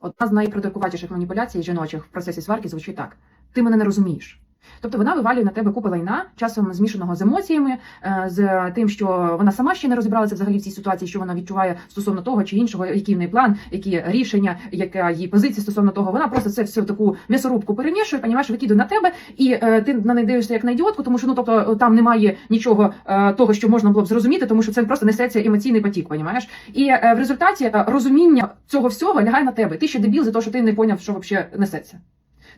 Одна з найпродукуватіших маніпуляцій жіночих в процесі сварки звучить так: ти мене не розумієш. Тобто вона вивалює на тебе купу лайна, часом змішаного з емоціями, е, з тим, що вона сама ще не розібралася взагалі в цій ситуації, що вона відчуває стосовно того чи іншого, який в неї план, які рішення, яка її позиція стосовно того. Вона просто це все в таку м'ясорубку перемішує, понімаєш, викидує на тебе, і е, ти на неї дивишся як на ідіотку, тому що ну тобто там немає нічого е, того, що можна було б зрозуміти, тому що це просто несеться емоційний потік, понімаєш? І в результаті розуміння цього всього лягає на тебе. Ти ще дебіл за те, що ти не поняв, що взагалі несеться.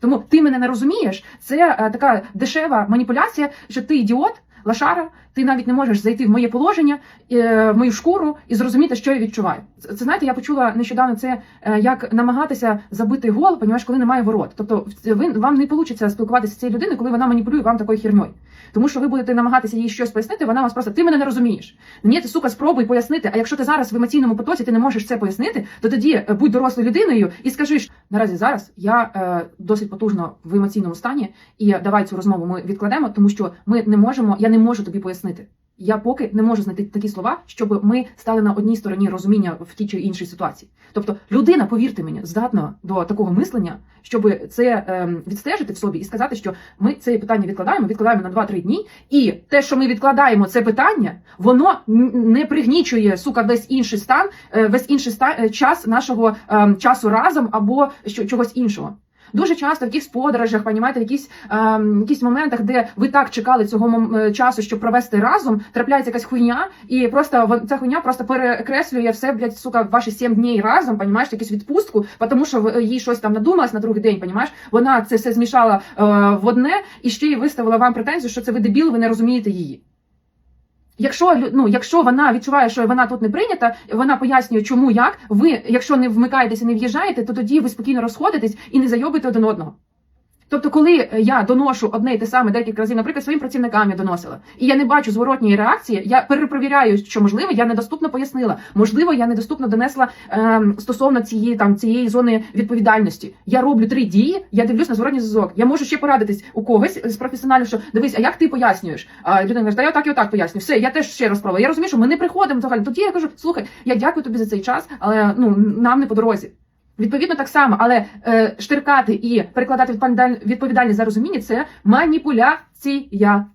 Тому ти мене не розумієш. Це е, така дешева маніпуляція, що ти ідіот, лашара, ти навіть не можеш зайти в моє положення, е, в мою шкуру і зрозуміти, що я відчуваю. Це, знаєте, я почула нещодавно це е, як намагатися забити гол, понімаєш, коли немає ворот. Тобто, ви вам не вийде спілкуватися з цією людиною, коли вона маніпулює вам такою херньою. Тому що ви будете намагатися їй щось пояснити, вона вас просто ти мене не розумієш. Ні, ти сука, спробуй пояснити. А якщо ти зараз в емоційному потоці ти не можеш це пояснити, то тоді е, будь дорослою людиною і скажи, наразі зараз я е, досить потужно в емоційному стані, і давай цю розмову ми відкладемо, тому що ми не можемо, я не можу тобі пояснити. Я поки не можу знайти такі слова, щоб ми стали на одній стороні розуміння в тій чи іншій ситуації. Тобто, людина, повірте мені, здатна до такого мислення, щоб це ем, відстежити в собі і сказати, що ми це питання відкладаємо, відкладаємо на 2-3 дні, і те, що ми відкладаємо це питання, воно не пригнічує сука весь інший стан, е, весь інший ста, е, час нашого ем, часу разом або що, чогось іншого. Дуже часто в якихось подорожах, понімаєте, в якісь, ем, якісь моментах, де ви так чекали цього е, часу, щоб провести разом, трапляється якась хуйня, і просто ця хуйня просто перекреслює все, блядь, сука, ваші сім днів разом, понімаєш, якусь відпустку, тому що в- їй щось там надумалось на другий день, понімаєш, вона це все змішала е, в одне і ще й виставила вам претензію, що це ви дебіл, ви не розумієте її. Якщо ну, якщо вона відчуває, що вона тут не прийнята, вона пояснює, чому як. Ви, якщо не вмикаєтеся, не в'їжджаєте, то тоді ви спокійно розходитесь і не зайобите один одного. Тобто, коли я доношу одне і те саме декілька разів, наприклад, своїм працівникам я доносила, і я не бачу зворотньої реакції, я перепровіряю, що можливо я недоступно пояснила. Можливо, я недоступно донесла ем, стосовно цієї там цієї зони відповідальності. Я роблю три дії, я дивлюсь на зворотній зв'язок. Я можу ще порадитись у когось з професіоналів, що дивись, а як ти пояснюєш? А людина каже, та я так і отак поясню. Все, я теж ще раз пробую. Я розумію, що ми не приходимо взагалі. Тоді я кажу, слухай, я дякую тобі за цей час, але ну нам не по дорозі. Відповідно, так само, але е, штиркати і перекладати відповідаль- відповідальність за розуміння це маніпуляція.